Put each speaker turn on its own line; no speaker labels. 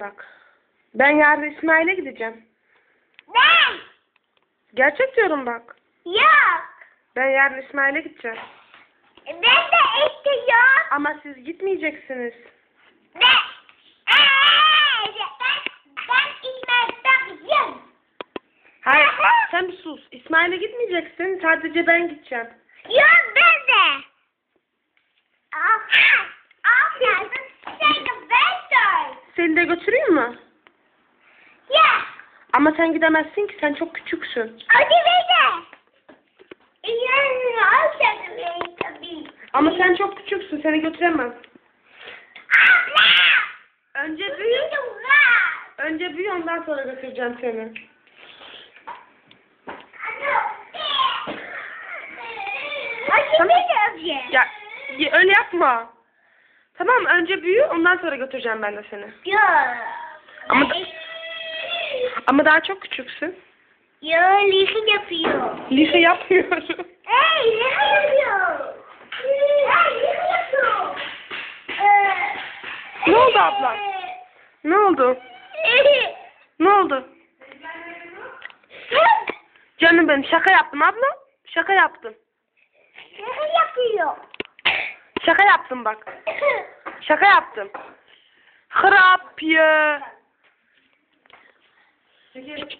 Bak. Ben yarın İsmail'e gideceğim.
Ne?
Gerçek diyorum bak.
Yok.
Ben yarın İsmail'e gideceğim.
Ben de istiyorum.
Ama siz gitmeyeceksiniz.
Ne? Eee, ben, ben İsmail'den gidiyorum.
Hayır sen bir sus. İsmail'e gitmeyeceksin. Sadece ben gideceğim.
Yok
de götüreyim mi?
Yeah.
Ama sen gidemezsin ki sen çok küçüksün.
Hadi beni. Yani alacağım tabii.
Ama sen çok küçüksün. Seni götüremem.
Abla.
Önce büyü. Önce büyü ondan sonra götüreceğim seni.
Hadi beni öpeyim.
Ya y- öyle yapma. Tamam önce büyü ondan sonra götüreceğim ben de seni.
Yok.
Ama da- Ama daha çok küçüksün.
Yo, lise yapıyor.
Lise yapmıyorum.
Hey, lise yapıyor. Hey, lise yapıyor. Ee,
Ne oldu abla? Ne oldu? Ne oldu? Canım benim şaka yaptım abla. Şaka yaptım.
Lise yapıyor.
Şaka yaptım bak. Şaka yaptım. Hırap ya.
Hop.